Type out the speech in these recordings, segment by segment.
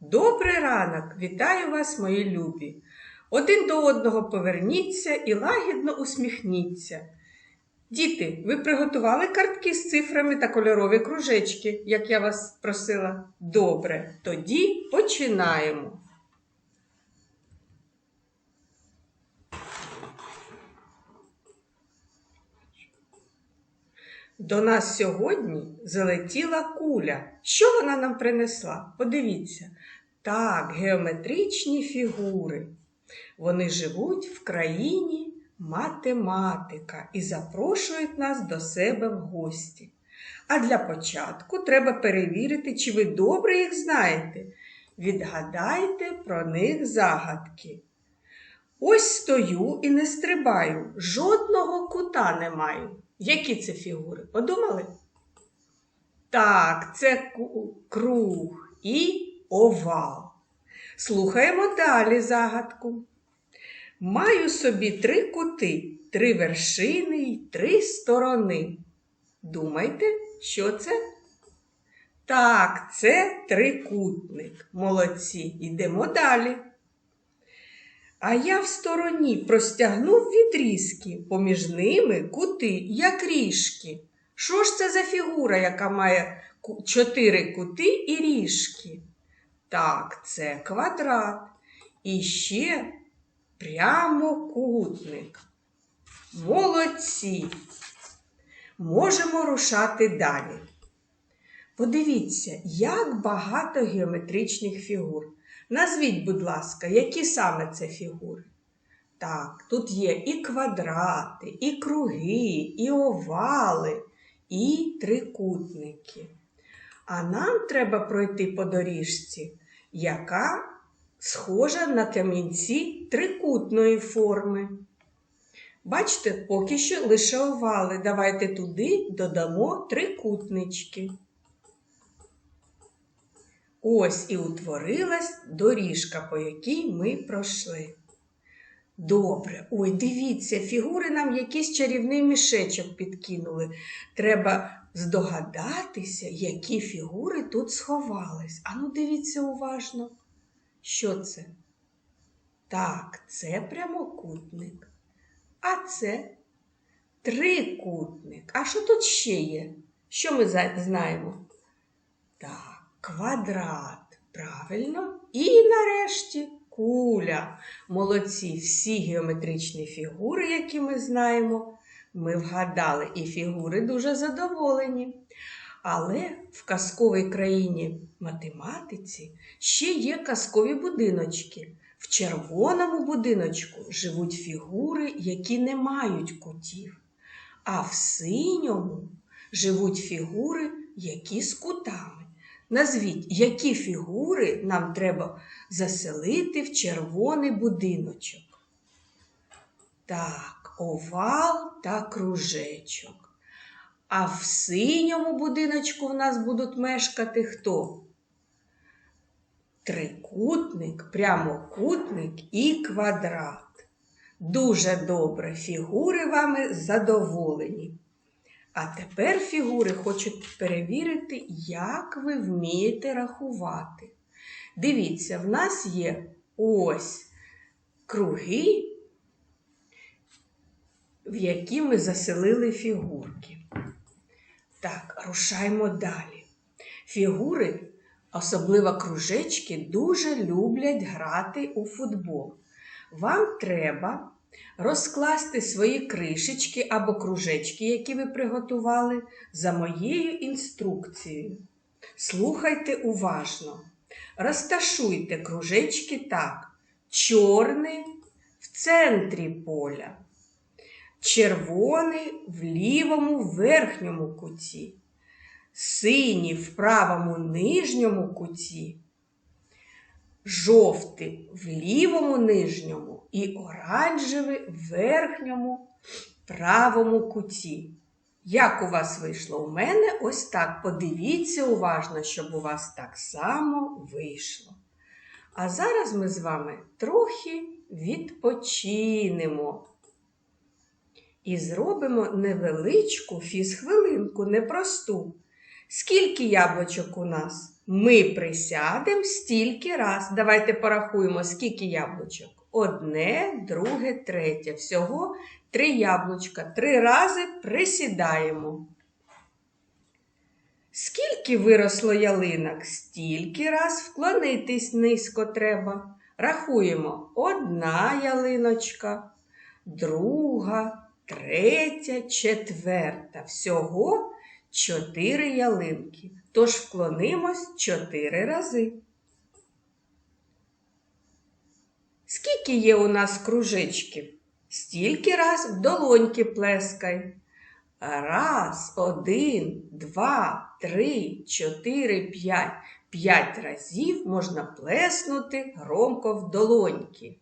Добрий ранок! Вітаю вас, мої любі! Один до одного поверніться і лагідно усміхніться. Діти, ви приготували картки з цифрами та кольорові кружечки, як я вас просила? Добре, тоді починаємо. До нас сьогодні залетіла куля. Що вона нам принесла? Подивіться. Так, геометричні фігури. Вони живуть в країні математика і запрошують нас до себе в гості. А для початку треба перевірити, чи ви добре їх знаєте. Відгадайте про них загадки. Ось стою і не стрибаю, жодного кута не маю. Які це фігури? Подумали? Так, це круг і овал. Слухаємо далі загадку. Маю собі три кути, три вершини й три сторони. Думайте, що це? Так, це трикутник. Молодці. Йдемо далі. А я в стороні простягнув відрізки, поміж ними кути, як ріжки. Що ж це за фігура, яка має чотири кути і ріжки? Так, це квадрат. І ще прямокутник. Молодці. Можемо рушати далі. Подивіться, як багато геометричних фігур. Назвіть, будь ласка, які саме це фігури? Так, тут є і квадрати, і круги, і овали, і трикутники. А нам треба пройти по доріжці, яка схожа на камінці трикутної форми. Бачите, поки що лише овали. Давайте туди додамо трикутнички. Ось і утворилась доріжка, по якій ми пройшли. Добре, ой, дивіться, фігури нам якийсь чарівний мішечок підкинули. Треба здогадатися, які фігури тут сховались. Ану, дивіться уважно. Що це? Так, це прямокутник. А це трикутник. А що тут ще є? Що ми знаємо? Так, квадрат. Правильно. І нарешті куля. Молодці, всі геометричні фігури, які ми знаємо, ми вгадали, і фігури дуже задоволені. Але в казковій країні математиці ще є казкові будиночки. В червоному будиночку живуть фігури, які не мають кутів, а в синьому живуть фігури, які з кутами. Назвіть, які фігури нам треба заселити в червоний будиночок. Так, овал та кружечок. А в синьому будиночку в нас будуть мешкати хто? Трикутник, прямокутник і квадрат. Дуже добре, фігури вами задоволені. А тепер фігури хочуть перевірити, як ви вмієте рахувати. Дивіться, в нас є ось круги, в які ми заселили фігурки. Так, рушаємо далі. Фігури, особливо кружечки, дуже люблять грати у футбол. Вам треба розкласти свої кришечки або кружечки, які ви приготували, за моєю інструкцією. Слухайте уважно. Розташуйте кружечки так: чорний в центрі поля, червоний в лівому верхньому куті, синій в правому нижньому куті, жовтий в лівому нижньому і оранжевий в верхньому правому куті. Як у вас вийшло у мене, ось так. Подивіться уважно, щоб у вас так само вийшло. А зараз ми з вами трохи відпочинемо. І зробимо невеличку фізхвилинку, непросту. Скільки яблучок у нас? Ми присядемо стільки раз. Давайте порахуємо, скільки яблучок. Одне, друге, третє. Всього три яблучка. Три рази присідаємо. Скільки виросло ялинок, стільки раз вклонитись низько треба. Рахуємо одна ялиночка, друга, третя, четверта. Всього чотири ялинки. Тож вклонимось чотири рази. Скільки є у нас кружечків? Стільки раз в долоньки плескай. Раз, один, два, три, чотири, п'ять. П'ять разів можна плеснути громко в долоньки.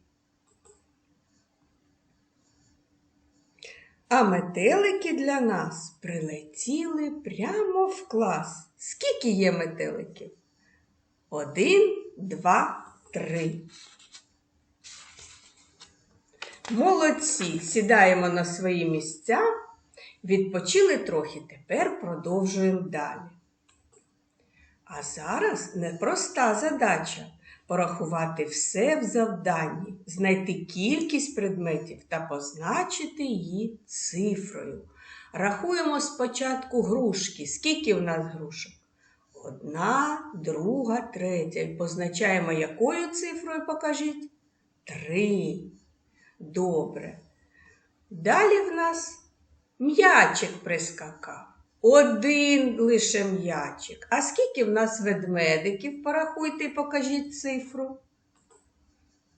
А метелики для нас прилетіли прямо в клас. Скільки є метеликів? Один, два, три. Молодці! Сідаємо на свої місця. Відпочили трохи, тепер продовжуємо далі. А зараз непроста задача порахувати все в завданні, знайти кількість предметів та позначити її цифрою. Рахуємо спочатку грушки. Скільки в нас грушок? Одна, друга, третя. І позначаємо, якою цифрою покажіть? Три. Добре. Далі в нас м'ячик прискакав. Один лише м'ячик. А скільки в нас ведмедиків? Порахуйте і покажіть цифру.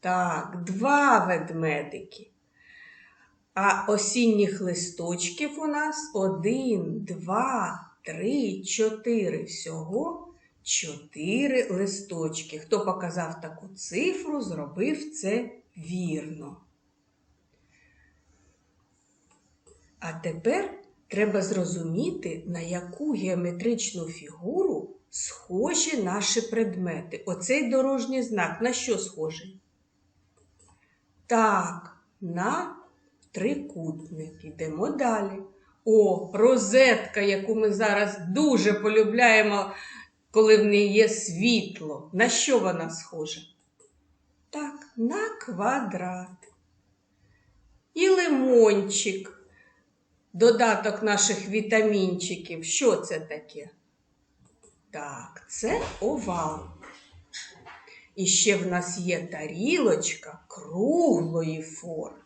Так, два ведмедики. А осінніх листочків у нас один, два, три, чотири. Всього чотири листочки. Хто показав таку цифру, зробив це вірно. А тепер треба зрозуміти, на яку геометричну фігуру схожі наші предмети. Оцей дорожній знак на що схожий? Так, на трикутник. Йдемо далі. О, розетка, яку ми зараз дуже полюбляємо, коли в неї є світло. На що вона схожа? Так, на квадрат. І лимончик додаток наших вітамінчиків. Що це таке? Так, це овал. І ще в нас є тарілочка круглої форми.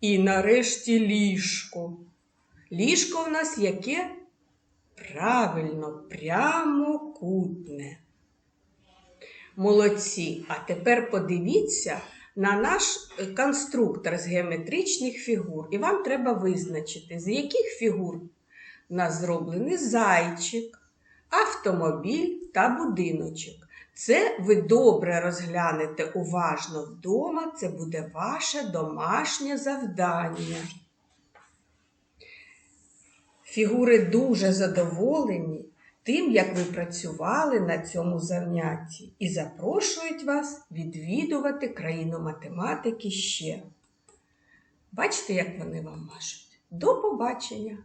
І нарешті ліжко. Ліжко в нас яке? Правильно, прямокутне. Молодці. А тепер подивіться на наш е, конструктор з геометричних фігур. І вам треба визначити, з яких фігур у нас зроблений зайчик, автомобіль та будиночок. Це ви добре розглянете уважно вдома, це буде ваше домашнє завдання. Фігури дуже задоволені тим, як ви працювали на цьому занятті, і запрошують вас відвідувати країну математики ще. Бачите, як вони вам машуть? До побачення!